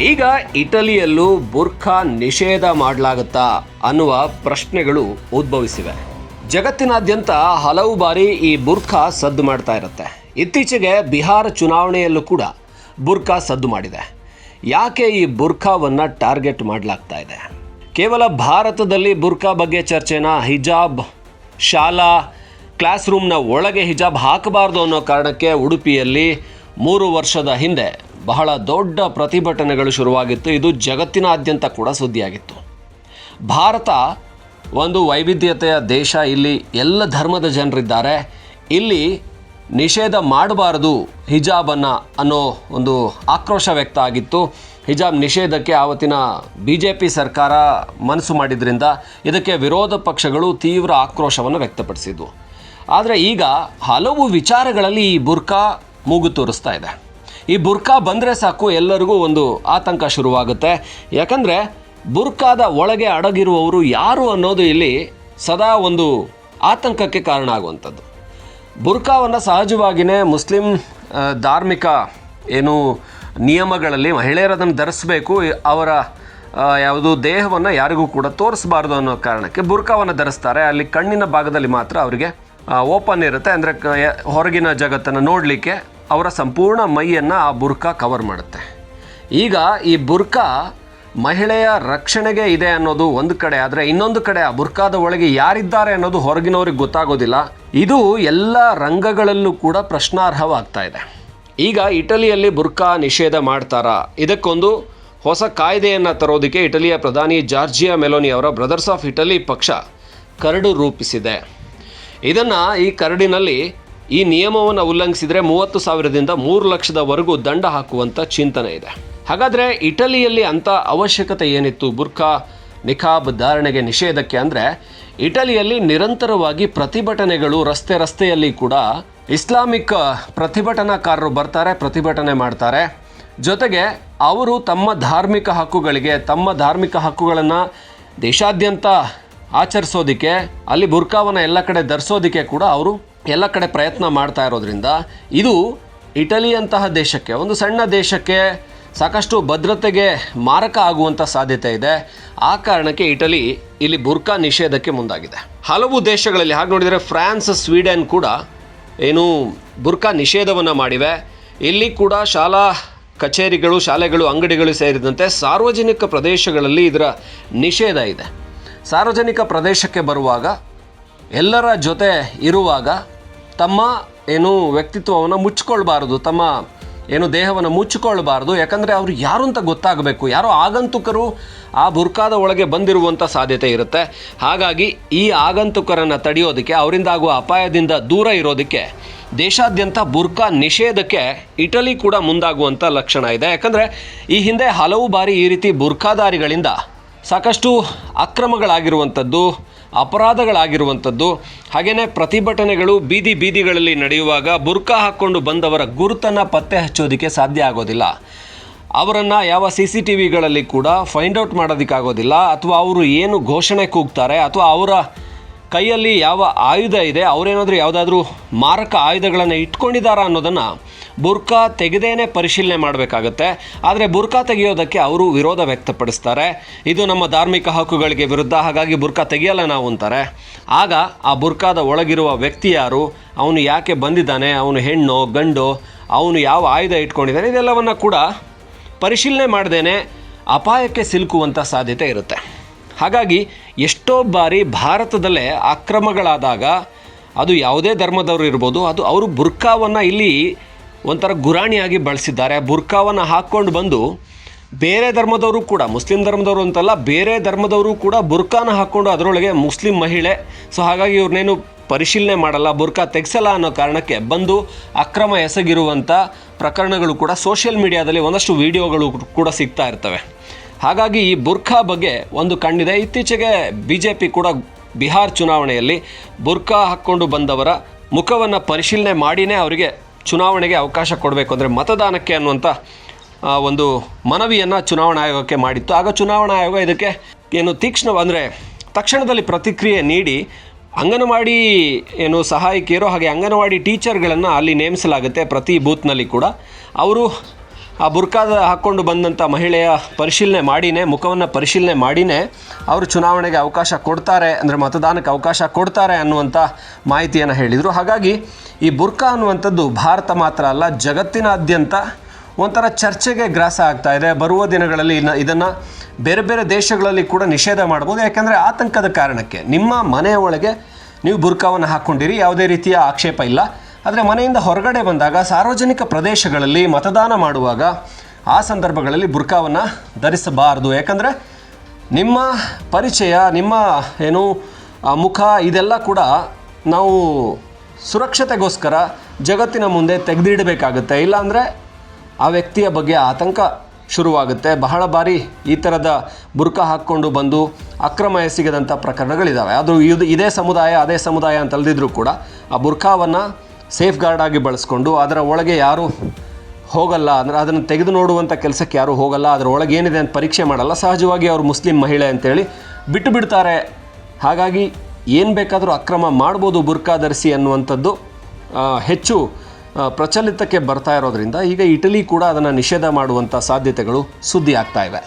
ಈಗ ಇಟಲಿಯಲ್ಲೂ ಬುರ್ಖಾ ನಿಷೇಧ ಮಾಡಲಾಗುತ್ತಾ ಅನ್ನುವ ಪ್ರಶ್ನೆಗಳು ಉದ್ಭವಿಸಿವೆ. ಜಗತ್ತಿನಾದ್ಯಂತ ಹಲವು ಬಾರಿ ಈ ಬುರ್ಖಾ ಸದ್ದು ಮಾಡ್ತಾ ಇರುತ್ತೆ. ಇತ್ತೀಚೆಗೆ ಬಿಹಾರ ಚುನಾವಣೆಯಲ್ಲೂ ಕೂಡ ಬುರ್ಖಾ ಸದ್ದು ಮಾಡಿದೆ. ಯಾಕೆ ಈ ಬುರ್ಖಾವನ್ನು ಟಾರ್ಗೆಟ್ ಮಾಡಲಾಗ್ತಾ ಇದೆ? ಕೇವಲ ಭಾರತದಲ್ಲಿ ಬುರ್ಖಾ ಬಗ್ಗೆ ಚರ್ಚೆನ? ಹಿಜಾಬ್ ಶಾಲಾ ಕ್ಲಾಸ್ ರೂಮ್ನ ಒಳಗೆ ಹಿಜಾಬ್ ಹಾಕಬಾರ್ದು ಅನ್ನೋ ಕಾರಣಕ್ಕೆ ಉಡುಪಿಯಲ್ಲಿ ಮೂರು ವರ್ಷದ ಹಿಂದೆ ಬಹಳ ದೊಡ್ಡ ಪ್ರತಿಭಟನೆಗಳು ಶುರುವಾಗಿತ್ತು. ಇದು ಜಗತ್ತಿನಾದ್ಯಂತ ಕೂಡ ಸುದ್ದಿಯಾಗಿತ್ತು. ಭಾರತ ಒಂದು ವೈವಿಧ್ಯತೆಯ ದೇಶ. ಇಲ್ಲಿ ಎಲ್ಲ ಧರ್ಮದ ಜನರಿದ್ದಾರೆ. ಇಲ್ಲಿ ನಿಷೇಧ ಮಾಡಬಾರದು ಹಿಜಾಬನ್ನು ಅನ್ನೋ ಒಂದು ಆಕ್ರೋಶ ವ್ಯಕ್ತ ಆಗಿತ್ತು. ಹಿಜಾಬ್ ನಿಷೇಧಕ್ಕೆ ಆವತ್ತಿನ ಬಿ ಜೆ ಪಿ ಸರ್ಕಾರ ಮನಸ್ಸು ಮಾಡಿದ್ರಿಂದ ಇದಕ್ಕೆ ವಿರೋಧ ಪಕ್ಷಗಳು ತೀವ್ರ ಆಕ್ರೋಶವನ್ನು ವ್ಯಕ್ತಪಡಿಸಿದ್ವು. ಆದರೆ ಈಗ ಹಲವು ವಿಚಾರಗಳಲ್ಲಿ ಈ ಬುರ್ಕಾ ಮೂಗು ತೋರಿಸ್ತಾ ಇದೆ. ಈ ಬುರ್ಕಾ ಬಂದರೆ ಸಾಕು ಎಲ್ಲರಿಗೂ ಒಂದು ಆತಂಕ ಶುರುವಾಗುತ್ತೆ. ಯಾಕಂದರೆ ಬುರ್ಕಾದ ಒಳಗೆ ಅಡಗಿರುವವರು ಯಾರು ಅನ್ನೋದು ಇಲ್ಲಿ ಸದಾ ಒಂದು ಆತಂಕಕ್ಕೆ ಕಾರಣ ಆಗುವಂಥದ್ದು. ಬುರ್ಕಾವನ್ನು ಸಹಜವಾಗಿಯೇ ಮುಸ್ಲಿಂ ಧಾರ್ಮಿಕ ಏನು ನಿಯಮಗಳಲ್ಲಿ ಮಹಿಳೆಯರು ಅದನ್ನು ಧರಿಸಬೇಕು ಅವರ ಯಾವುದು ದೇಹವನ್ನು ಯಾರಿಗೂ ಕೂಡ ತೋರಿಸಬಾರ್ದು ಅನ್ನೋ ಕಾರಣಕ್ಕೆ ಬುರ್ಕಾವನ್ನು ಧರಿಸ್ತಾರೆ. ಅಲ್ಲಿ ಕಣ್ಣಿನ ಭಾಗದಲ್ಲಿ ಮಾತ್ರ ಅವರಿಗೆ ಓಪನ್ ಇರುತ್ತೆ. ಅಂದರೆ ಹೊರಗಿನ ಜಗತ್ತನ್ನು ನೋಡಲಿಕ್ಕೆ ಅವರ ಸಂಪೂರ್ಣ ಮೈಯನ್ನು ಆ ಬುರ್ಕಾ ಕವರ್ ಮಾಡುತ್ತೆ. ಈಗ ಈ ಬುರ್ಕಾ ಮಹಿಳೆಯ ರಕ್ಷಣೆಗೆ ಇದೆ ಅನ್ನೋದು ಒಂದು ಕಡೆ, ಆದರೆ ಇನ್ನೊಂದು ಕಡೆ ಆ ಬುರ್ಕಾದ ಒಳಗೆ ಯಾರಿದ್ದಾರೆ ಅನ್ನೋದು ಹೊರಗಿನವ್ರಿಗೆ ಗೊತ್ತಾಗೋದಿಲ್ಲ. ಇದು ಎಲ್ಲ ರಂಗಗಳಲ್ಲೂ ಕೂಡ ಪ್ರಶ್ನಾರ್ಹವಾಗ್ತಾ ಇದೆ. ಈಗ ಇಟಲಿಯಲ್ಲಿ ಬುರ್ಕಾ ನಿಷೇಧ ಮಾಡ್ತಾರಾ? ಇದಕ್ಕೊಂದು ಹೊಸ ಕಾಯ್ದೆಯನ್ನು ತರೋದಕ್ಕೆ ಇಟಲಿಯ ಪ್ರಧಾನಿ ಜಾರ್ಜಿಯಾ ಮೆಲೋನಿ ಅವರ ಬ್ರದರ್ಸ್ ಆಫ್ ಇಟಲಿ ಪಕ್ಷ ಕರಡು ರೂಪಿಸಿದೆ. ಇದನ್ನು ಈ ಕರಡಿನಲ್ಲಿ ಈ ನಿಯಮವನ್ನು ಉಲ್ಲಂಘಿಸಿದರೆ ಮೂವತ್ತು ಸಾವಿರದಿಂದ ಮೂರು ಲಕ್ಷದವರೆಗೂ ದಂಡ ಹಾಕುವಂಥ ಚಿಂತನೆ ಇದೆ. ಹಾಗಾದರೆ ಇಟಲಿಯಲ್ಲಿ ಅಂಥ ಅವಶ್ಯಕತೆ ಏನಿತ್ತು? ಬುರ್ಖಾ ನಿಖಾಬ್ ಧಾರಣೆಗೆ ನಿಷೇಧಕ್ಕೆ ಅಂದರೆ ಇಟಲಿಯಲ್ಲಿ ನಿರಂತರವಾಗಿ ಪ್ರತಿಭಟನೆಗಳು ರಸ್ತೆ ರಸ್ತೆಯಲ್ಲಿ ಕೂಡ ಇಸ್ಲಾಮಿಕ್ ಪ್ರತಿಭಟನಾಕಾರರು ಬರ್ತಾರೆ, ಪ್ರತಿಭಟನೆ ಮಾಡ್ತಾರೆ. ಜೊತೆಗೆ ಅವರು ತಮ್ಮ ಧಾರ್ಮಿಕ ಹಕ್ಕುಗಳಿಗೆ, ತಮ್ಮ ಧಾರ್ಮಿಕ ಹಕ್ಕುಗಳನ್ನು ದೇಶಾದ್ಯಂತ ಆಚರಿಸೋದಕ್ಕೆ, ಅಲ್ಲಿ ಬುರ್ಕಾವನ್ನು ಎಲ್ಲ ಕಡೆ ಧರಿಸೋದಕ್ಕೆ ಕೂಡ ಅವರು ಎಲ್ಲ ಕಡೆ ಪ್ರಯತ್ನ ಮಾಡ್ತಾ ಇರೋದ್ರಿಂದ ಇದು ಇಟಲಿಯಂತಹ ದೇಶಕ್ಕೆ, ಒಂದು ಸಣ್ಣ ದೇಶಕ್ಕೆ ಸಾಕಷ್ಟು ಭದ್ರತೆಗೆ ಮಾರಕ ಆಗುವಂಥ ಸಾಧ್ಯತೆ ಇದೆ. ಆ ಕಾರಣಕ್ಕೆ ಇಟಲಿ ಇಲ್ಲಿ ಬುರ್ಕಾ ನಿಷೇಧಕ್ಕೆ ಮುಂದಾಗಿದೆ. ಹಲವು ದೇಶಗಳಲ್ಲಿ ಹಾಗೆ ನೋಡಿದರೆ ಫ್ರಾನ್ಸ್, ಸ್ವೀಡನ್ ಕೂಡ ಏನು ಬುರ್ಕಾ ನಿಷೇಧವನ್ನು ಮಾಡಿವೆ. ಇಲ್ಲಿ ಕೂಡ ಶಾಲಾ ಕಚೇರಿಗಳು, ಶಾಲೆಗಳು, ಅಂಗಡಿಗಳು ಸೇರಿದಂತೆ ಸಾರ್ವಜನಿಕ ಪ್ರದೇಶಗಳಲ್ಲಿ ಇದರ ನಿಷೇಧ ಇದೆ. ಸಾರ್ವಜನಿಕ ಪ್ರದೇಶಕ್ಕೆ ಬರುವಾಗ ಎಲ್ಲರ ಜೊತೆ ಇರುವಾಗ ತಮ್ಮ ಏನು ವ್ಯಕ್ತಿತ್ವವನ್ನು ಮುಚ್ಚಿಕೊಳ್ಬಾರ್ದು ತಮ್ಮ ಏನು ದೇಹವನ್ನು ಮುಚ್ಚಿಕೊಳ್ಬಾರ್ದು ಯಾಕಂದರೆ ಅವರು ಯಾರು ಅಂತ ಗೊತ್ತಾಗಬೇಕು. ಯಾರೋ ಆಗಂತುಕರು ಆ ಬುರ್ಕಾದ ಒಳಗೆ ಬಂದಿರುವಂಥ ಸಾಧ್ಯತೆ ಇರುತ್ತೆ. ಹಾಗಾಗಿ ಈ ಆಗಂತುಕರನ್ನು ತಡೆಯೋದಕ್ಕೆ, ಅವರಿಂದ ಆಗುವ ಅಪಾಯದಿಂದ ದೂರ ಇರೋದಕ್ಕೆ, ದೇಶಾದ್ಯಂತ ಬುರ್ಕಾ ನಿಷೇಧಕ್ಕೆ ಇಟಲಿ ಕೂಡ ಮುಂದಾಗುವಂಥ ಲಕ್ಷಣ ಇದೆ. ಯಾಕಂದರೆ ಈ ಹಿಂದೆ ಹಲವು ಬಾರಿ ಈ ರೀತಿ ಬುರ್ಕಾದಾರಿಗಳಿಂದ ಸಾಕಷ್ಟು ಅಕ್ರಮಗಳಾಗಿರುವಂಥದ್ದು ಅಪರಾಧಗಳಾಗಿರುವಂಥದ್ದು. ಹಾಗೆಯೇ ಪ್ರತಿಭಟನೆಗಳು ಬೀದಿ ಬೀದಿಗಳಲ್ಲಿ ನಡೆಯುವಾಗ ಬುರ್ಕಾ ಹಾಕ್ಕೊಂಡು ಬಂದವರ ಗುರುತನ್ನು ಪತ್ತೆ ಹಚ್ಚೋದಕ್ಕೆ ಸಾಧ್ಯ ಆಗೋದಿಲ್ಲ. ಅವರನ್ನು ಯಾವ ಸಿ ಸಿ ಟಿ ವಿಗಳಲ್ಲಿ ಕೂಡ ಫೈಂಡ್ ಔಟ್ ಮಾಡೋದಕ್ಕಾಗೋದಿಲ್ಲ. ಅಥವಾ ಅವರು ಏನು ಘೋಷಣೆ ಕೂಗ್ತಾರೆ, ಅಥವಾ ಅವರ ಕೈಯಲ್ಲಿ ಯಾವ ಆಯುಧ ಇದೆ, ಅವರೇನಾದರೂ ಯಾವುದಾದ್ರೂ ಮಾರಕ ಆಯುಧಗಳನ್ನು ಇಟ್ಕೊಂಡಿದ್ದಾರಾ ಅನ್ನೋದನ್ನು ಬುರ್ಕಾ ತೆಗೆದೇನೆ ಪರಿಶೀಲನೆ ಮಾಡಬೇಕಾಗುತ್ತೆ. ಆದರೆ ಬುರ್ಕಾ ತೆಗೆಯೋದಕ್ಕೆ ಅವರು ವಿರೋಧ ವ್ಯಕ್ತಪಡಿಸ್ತಾರೆ. ಇದು ನಮ್ಮ ಧಾರ್ಮಿಕ ಹಕ್ಕುಗಳಿಗೆ ವಿರುದ್ಧ, ಹಾಗಾಗಿ ಬುರ್ಕಾ ತೆಗೆಯಲ್ಲ ನಾವು ಅಂತಾರೆ. ಆಗ ಆ ಬುರ್ಕಾದ ಒಳಗಿರುವ ವ್ಯಕ್ತಿ ಯಾರು? ಅವನು ಯಾಕೆ ಬಂದಿದ್ದಾನೆ? ಅವನು ಹೆಣ್ಣು, ಗಂಡು? ಅವನು ಯಾವ ಆಯುಧ ಇಟ್ಕೊಂಡಿದ್ದಾನೆ? ಇದೆಲ್ಲವನ್ನು ಕೂಡ ಪರಿಶೀಲನೆ ಮಾಡ್ದೇನೆ ಅಪಾಯಕ್ಕೆ ಸಿಲುಕುವಂಥ ಸಾಧ್ಯತೆ ಇರುತ್ತೆ. ಹಾಗಾಗಿ ಎಷ್ಟೋ ಬಾರಿ ಭಾರತದಲ್ಲೇ ಅಕ್ರಮಗಳಾದಾಗ ಅದು ಯಾವುದೇ ಧರ್ಮದವರು ಇರ್ಬೋದು, ಅದು ಅವರು ಬುರ್ಕಾವನ್ನು ಇಲ್ಲಿ ಒಂಥರ ಗುರಾಣಿಯಾಗಿ ಬಳಸಿದ್ದಾರೆ. ಬುರ್ಕಾವನ್ನು ಹಾಕ್ಕೊಂಡು ಬಂದು ಬೇರೆ ಧರ್ಮದವರು ಕೂಡ, ಮುಸ್ಲಿಂ ಧರ್ಮದವರು ಅಂತಲ್ಲ, ಬೇರೆ ಧರ್ಮದವರು ಕೂಡ ಬುರ್ಕಾನ ಹಾಕ್ಕೊಂಡು ಅದರೊಳಗೆ ಮುಸ್ಲಿಂ ಮಹಿಳೆ, ಸೊ ಹಾಗಾಗಿ ಇವ್ರನ್ನೇನು ಪರಿಶೀಲನೆ ಮಾಡಲ್ಲ, ಬುರ್ಕಾ ತೆಗೆಸಲ್ಲ ಅನ್ನೋ ಕಾರಣಕ್ಕೆ ಬಂದು ಅಕ್ರಮ ಎಸಗಿರುವಂಥ ಪ್ರಕರಣಗಳು ಕೂಡ ಸೋಷಿಯಲ್ ಮೀಡಿಯಾದಲ್ಲಿ ಒಂದಷ್ಟು ವಿಡಿಯೋಗಳು ಕೂಡ ಸಿಗ್ತಾ ಇರ್ತವೆ. ಹಾಗಾಗಿ ಈ ಬುರ್ಖಾ ಬಗ್ಗೆ ಒಂದು ಕಣ್ಣಿದೆ. ಇತ್ತೀಚೆಗೆ ಬಿ ಜೆ ಪಿ ಕೂಡ ಬಿಹಾರ್ ಚುನಾವಣೆಯಲ್ಲಿ ಬುರ್ಖಾ ಹಾಕ್ಕೊಂಡು ಬಂದವರ ಮುಖವನ್ನು ಪರಿಶೀಲನೆ ಮಾಡಿನೇ ಅವರಿಗೆ ಚುನಾವಣೆಗೆ ಅವಕಾಶ ಕೊಡಬೇಕು ಅಂದರೆ ಮತದಾನಕ್ಕೆ ಅನ್ನುವಂಥ ಒಂದು ಮನವಿಯನ್ನು ಚುನಾವಣಾ ಆಯೋಗಕ್ಕೆ ಮಾಡಿತ್ತು. ಆಗ ಚುನಾವಣಾ ಆಯೋಗ ಇದಕ್ಕೆ ಏನು ತೀಕ್ಷ್ಣ, ಅಂದರೆ ತಕ್ಷಣದಲ್ಲಿ ಪ್ರತಿಕ್ರಿಯೆ ನೀಡಿ ಅಂಗನವಾಡಿ ಏನು ಸಹಾಯಕಿಯರು ಹಾಗೆ ಅಂಗನವಾಡಿ ಟೀಚರ್ಗಳನ್ನು ಅಲ್ಲಿ ನೇಮಿಸಲಾಗುತ್ತೆ ಪ್ರತಿ ಬೂತ್ನಲ್ಲಿ ಕೂಡ. ಅವರು ಆ ಬುರ್ಕಾದ ಹಾಕ್ಕೊಂಡು ಬಂದಂಥ ಮಹಿಳೆಯ ಪರಿಶೀಲನೆ ಮಾಡಿನೇ, ಮುಖವನ್ನು ಪರಿಶೀಲನೆ ಮಾಡಿನೇ ಅವರು ಚುನಾವಣೆಗೆ ಅವಕಾಶ ಕೊಡ್ತಾರೆ, ಅಂದರೆ ಮತದಾನಕ್ಕೆ ಅವಕಾಶ ಕೊಡ್ತಾರೆ ಅನ್ನುವಂಥ ಮಾಹಿತಿಯನ್ನು ಹೇಳಿದರು. ಹಾಗಾಗಿ ಈ ಬುರ್ಕಾ ಅನ್ನುವಂಥದ್ದು ಭಾರತ ಮಾತ್ರ ಅಲ್ಲ, ಜಗತ್ತಿನಾದ್ಯಂತ ಒಂಥರ ಚರ್ಚೆಗೆ ಗ್ರಾಸ ಆಗ್ತಾ ಇದೆ. ಬರುವ ದಿನಗಳಲ್ಲಿ ಇದನ್ನು ಬೇರೆ ಬೇರೆ ದೇಶಗಳಲ್ಲಿ ಕೂಡ ನಿಷೇಧ ಮಾಡ್ಬೋದು. ಯಾಕೆಂದರೆ ಆತಂಕದ ಕಾರಣಕ್ಕೆ ನಿಮ್ಮ ಮನೆಯ ಒಳಗೆ ನೀವು ಬುರ್ಕಾವನ್ನು ಹಾಕ್ಕೊಂಡಿರಿ ಯಾವುದೇ ರೀತಿಯ ಆಕ್ಷೇಪ ಇಲ್ಲ. ಆದರೆ ಮನೆಯಿಂದ ಹೊರಗಡೆ ಬಂದಾಗ ಸಾರ್ವಜನಿಕ ಪ್ರದೇಶಗಳಲ್ಲಿ ಮತದಾನ ಮಾಡುವಾಗ ಆ ಸಂದರ್ಭಗಳಲ್ಲಿ ಬುರ್ಕಾವನ್ನು ಧರಿಸಬಾರದು. ಯಾಕಂದರೆ ನಿಮ್ಮ ಪರಿಚಯ, ನಿಮ್ಮ, ಏನು ಮುಖ ಇದೆಲ್ಲ ಕೂಡ ನಾವು ಸುರಕ್ಷತೆಗೋಸ್ಕರ ಜಗತ್ತಿನ ಮುಂದೆ ತೆಗೆದಿಡಬೇಕಾಗುತ್ತೆ. ಇಲ್ಲಾಂದರೆ ಆ ವ್ಯಕ್ತಿಯ ಬಗ್ಗೆ ಆತಂಕ ಶುರುವಾಗುತ್ತೆ. ಬಹಳ ಬಾರಿ ಈ ಥರದ ಬುರ್ಕ ಹಾಕ್ಕೊಂಡು ಬಂದು ಅಕ್ರಮ ಎಸಗಿದಂಥ ಪ್ರಕರಣಗಳಿದ್ದಾವೆ ಅದು ಇದು ಇದೇ ಸಮುದಾಯ, ಅದೇ ಸಮುದಾಯ ಅಂತ ಅಲ್ದಿದ್ರೂ ಕೂಡ ಆ ಬುರ್ಕಾವನ್ನು ಸೇಫ್ ಗಾರ್ಡ್ ಆಗಿ ಬಳಸ್ಕೊಂಡು ಅದರ ಒಳಗೆ ಯಾರು ಹೋಗಲ್ಲ, ಅಂದರೆ ಅದನ್ನು ತೆಗೆದು ನೋಡುವಂಥ ಕೆಲಸಕ್ಕೆ ಯಾರೂ ಹೋಗಲ್ಲ, ಅದರ ಒಳಗೆ ಏನಿದೆ ಅಂತ ಪರೀಕ್ಷೆ ಮಾಡಲ್ಲ. ಸಹಜವಾಗಿ ಅವರು ಮುಸ್ಲಿಂ ಮಹಿಳೆ ಅಂತೇಳಿ ಬಿಟ್ಟು ಬಿಡ್ತಾರೆ. ಹಾಗಾಗಿ ಏನು ಬೇಕಾದರೂ ಅಕ್ರಮ ಮಾಡ್ಬೋದು ಬುರ್ಕಾ ಧರಿಸಿ ಅನ್ನುವಂಥದ್ದು ಹೆಚ್ಚು ಪ್ರಚಲಿತಕ್ಕೆ ಬರ್ತಾ ಇರೋದ್ರಿಂದ ಈಗ ಇಟಲಿ ಕೂಡ ಅದನ್ನು ನಿಷೇಧ ಮಾಡುವಂಥ ಸಾಧ್ಯತೆಗಳು ಸುದ್ದಿ ಆಗ್ತಾ ಇವೆ.